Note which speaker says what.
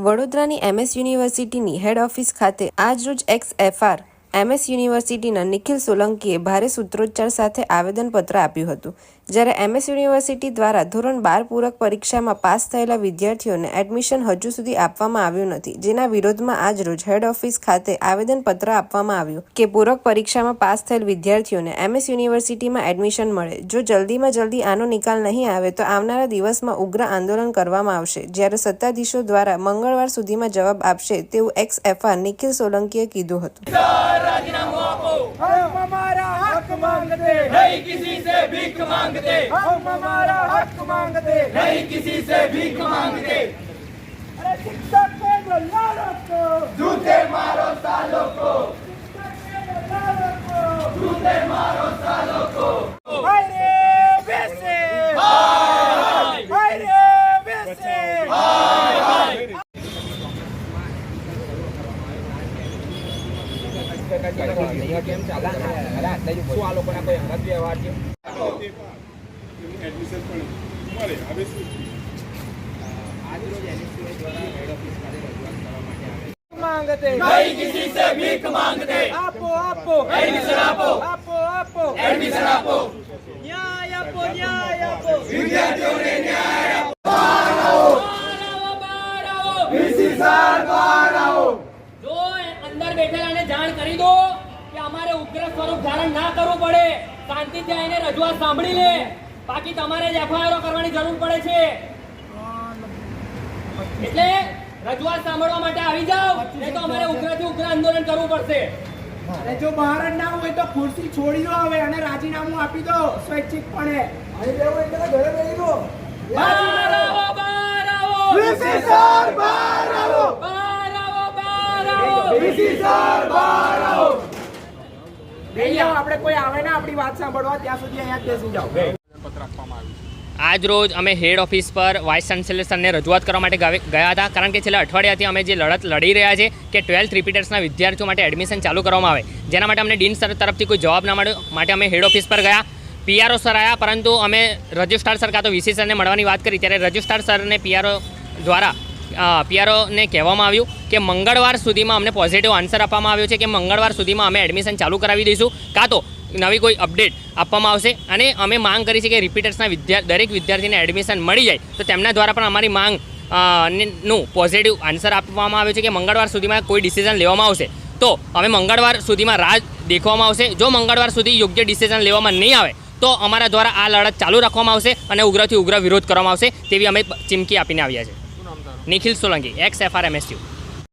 Speaker 1: વડોદરાની એમએસ યુનિવર્સિટીની હેડ ઓફિસ ખાતે આજરોજ એક્સ એફઆર એમએસ યુનિવર્સિટીના નિખિલ સોલંકીએ ભારે સૂત્રોચ્ચાર સાથે આવેદનપત્ર આપ્યું હતું. જ્યારે એમએસ યુનિવર્સિટી દ્વારા ધોરણ બાર પૂરક પરીક્ષામાં પાસ થયેલા વિદ્યાર્થીઓને એડમિશન હજુ સુધી આપવામાં આવ્યું નથી જેના વિરોધમાં આજ રોજ હેડ ઓફિસ ખાતે આવેદનપત્ર આપવામાં આવ્યું કે પૂરક પરીક્ષામાં પાસ થયેલ વિદ્યાર્થીઓને એમએસ યુનિવર્સિટીમાં એડમિશન મળે. જો જલ્દીમાં જલ્દી આનો નિકાલ નહીં આવે તો આવનારા દિવસમાં ઉગ્ર આંદોલન કરવામાં આવશે. જ્યારે સત્તાધીશો દ્વારા મંગળવાર સુધીમાં જવાબ આપશે તેવું એક્સ એફઆર નિખિલ સોલંકીએ કીધું હતું.
Speaker 2: मांगते
Speaker 3: नहीं किसी से भीख मांगते
Speaker 2: हम हमारा हक मांगते
Speaker 3: नहीं किसी से भीख मांगते
Speaker 2: अरे शिक्षक के जो लालों को
Speaker 3: जूते मारो सालों को
Speaker 4: એડમિશન પણ મળે હવે શું
Speaker 2: मांगते
Speaker 3: नहीं किसी से भीख मांगते
Speaker 2: आपो आपो
Speaker 3: एडमिशन आपो
Speaker 2: आपो आपो
Speaker 3: एडमिशन आपो
Speaker 2: न्याय आपो न्याय आपो
Speaker 3: विद्यार्थियों ने न्याय વીસી સર બહાર આવો
Speaker 5: જો અંદર બેઠેલાને જાણ કરી દો કે અમારે ઉગ્ર સ્વરૂપ ધારણ ના કરવું પડે. શાંતિથી આવીને રજૂઆત સાંભળી લે. બાકી તમારે જ એફઆઈઆર કરવાની જરૂર પડે છે. એટલે રજૂઆત સાંભળવા માટે આવી જાઓ. નહીં તો અમારે ઉગ્રથી ઉગ્ર આંદોલન કરવું પડશે.
Speaker 2: અને જો બહાર જ ના હોય તો ખુરશી છોડી દો હવે અને રાજીનામું આપી દો સ્વૈચ્છિકપણે. અહીં રહેવું એટલે ઘરે રહી. દો
Speaker 5: બહાર આવો બહાર આવો.
Speaker 3: બહાર આવો.
Speaker 2: આપણે કોઈ આવે ના આપણી વાત સાંભળવા ત્યાં સુધી અહીંયા જ બેસી જાઓ.
Speaker 4: પત્ર આપવામાં આવ્યું
Speaker 5: આજ રોજ અમે હેડ ઓફિસ પર વાઇસ ચાન્સેલર સરને રજૂઆત કરવા માટે ગયા હતા. કારણ કે છેલ્લા અઠવાડિયાથી અમે જે લડત લડી રહ્યા છે કે ટ્વેલ્થ રિપીટર્સના વિદ્યાર્થીઓ માટે એડમિશન ચાલુ કરવામાં આવે. જેના માટે અમને ડીન સર તરફથી કોઈ જવાબ ના મળ્યો. માટે અમે હેડ ઓફિસ પર ગયા. પીઆરઓ સર આવ્યા પરંતુ અમે રજિસ્ટ્રાર સર કાં તો વીસી સરને મળવાની વાત કરી. ત્યારે રજિસ્ટ્રાર સરને પીઆરઓ દ્વારા પીઆરઓને કહેવામાં આવ્યું કે મંગળવાર સુધીમાં અમને પોઝિટિવ આન્સર આપવામાં આવ્યો છે કે મંગળવાર સુધીમાં અમે એડમિશન ચાલુ કરાવી દઈશું. કાં તો નવી કોઈ અપડેટ આપવામાં આવશે અને અમે માંગ કરી છે કે રિપીટર્સના વિદ્યા, દરેક વિદ્યાર્થીને એડમિશન મળી જાય. તો તેમના દ્વારા પણ અમારી માંગનું પોઝિટિવ આન્સર આપવામાં આવ્યો છે કે મંગળવાર સુધીમાં કોઈ ડિસિઝન લેવામાં આવશે. તો અમે મંગળવાર સુધીમાં રાહ દેખવામાં આવશે. જો મંગળવાર સુધી યોગ્ય ડિસિઝન લેવામાં નહીં આવે, તો અમારા દ્વારા આ લડત ચાલુ રાખવામાં આવશે અને ઉગ્રથી ઉગ્ર વિરોધ કરવામાં આવશે તેવી અમે ચીમકી આપીને આવ્યા છે. Nikhil Solanki ex F R M S U